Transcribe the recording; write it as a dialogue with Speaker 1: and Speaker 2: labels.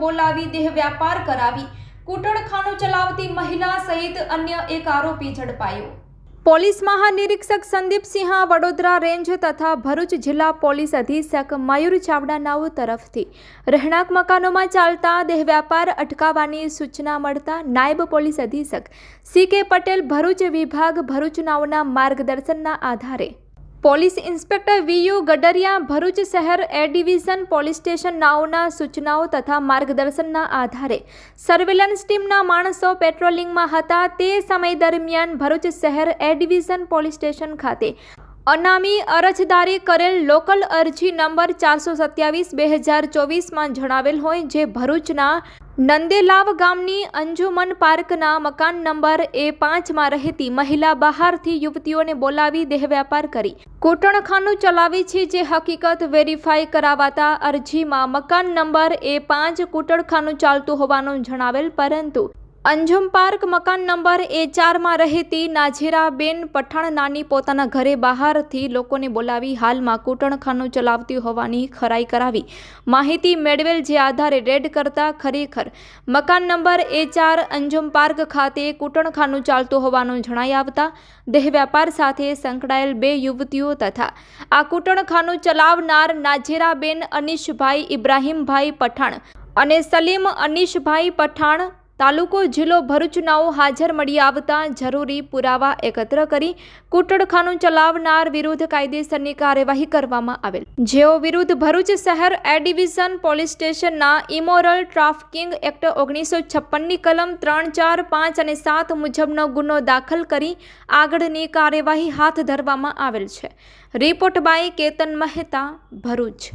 Speaker 1: બોલાવી દેહ વ્યાપાર કરાવી, કૂટણખાનું ચલાવતી મહિલા સહિત અન્ય એક આરોપી ઝડપાયો. પોલીસ મહાનિરીક્ષક સંદીપસિંહ વડોદરા રેન્જ તથા ભરૂચ જિલ્લા પોલીસ અધિક્ષક મયુર ચાવડાનાઓ તરફથી રહેણાંક મકાનોમાં ચાલતા દેહ વ્યાપાર અટકાવવાની સૂચના મળતા નાયબ પોલીસ અધિક્ષક સી કે પટેલ ભરૂચ વિભાગ ભરૂચ નાવના માર્ગદર્શનના આધારે police inspector V U Gadariya Bharuch શહેર એ ડિવિઝન પોલીસ સ્ટેશન નાઓના સૂચનાઓ તથા માર્ગદર્શનના આધારે સર્વેલન્સ ટીમના માણસો પેટ્રોલિંગમાં હતા તે સમય દરમિયાન ભરૂચ શહેર એ ડિવિઝન પોલીસ સ્ટેશન ખાતે અનામી અરજદારી કરેલ લોકલ અરજી નંબર ચારસો સત્યાવીસ બે હજાર ચોવીસમાં જણાવેલ હોય, જે ભરૂચના નંદેલાવ ગામની અંજુમન પાર્કના મકાન નંબર એ પાંચમાં રહેતી મહિલા બહારથી યુવતીઓને બોલાવી દેહ વ્યાપાર કરી. કૂટણખાનું ચલાવી છે જે હકીકત વેરીફાઈ કરાવાતા અરજીમાં મકાન નંબર એ પાંચ કૂટણખાનું ચાલતું હોવાનું જણાવેલ પરંતુ અંજુમ પાર્ક મકાન નંબર એ ચારમાં રહેતી નાઝેરાબેન પઠાણ નાની પોતાના ઘરે બહારથી લોકોને બોલાવી હાલમાં કૂટણખાનું ચલાવતી હોવાની ખરાઈ કરાવી. માહિતી મેળવેલ જે આધારે રેડ કરતા ખરેખર મકાન નંબર એ ચાર અંજુમ પાર્ક ખાતે કૂટણખાનું ચાલતું હોવાનું જણાઈ આવતા દેહ વ્યાપાર સાથે સંકળાયેલ બે યુવતીઓ તથા આ કૂટણખાનું ચલાવનાર નાઝેરાબેન અનીશભાઈ ઇબ્રાહીમભાઈ પઠાણ અને સલીમ અનીશભાઈ પઠાણ તાલુકો જિલ્લો ભરૂચનાઓ હાજર મળી આવતા જરૂરી પુરાવા એકત્ર કરી કૂટડખાનું ચલાવનાર વિરુદ્ધ કાયદેસરની કાર્યવાહી કરવામાં આવેલ. જેઓ વિરુદ્ધ ભરૂચ શહેર એ ડિવિઝન પોલીસ સ્ટેશનના ઇમોરલ ટ્રાફિકિંગ એક્ટ ઓગણીસો છપ્પનની કલમ ત્રણ, ચાર, પાંચ અને સાત મુજબનો ગુનો દાખલ કરી આગળની કાર્યવાહી હાથ ધરવામાં આવેલ છે. Report by Ketan Mehta, Bharuch.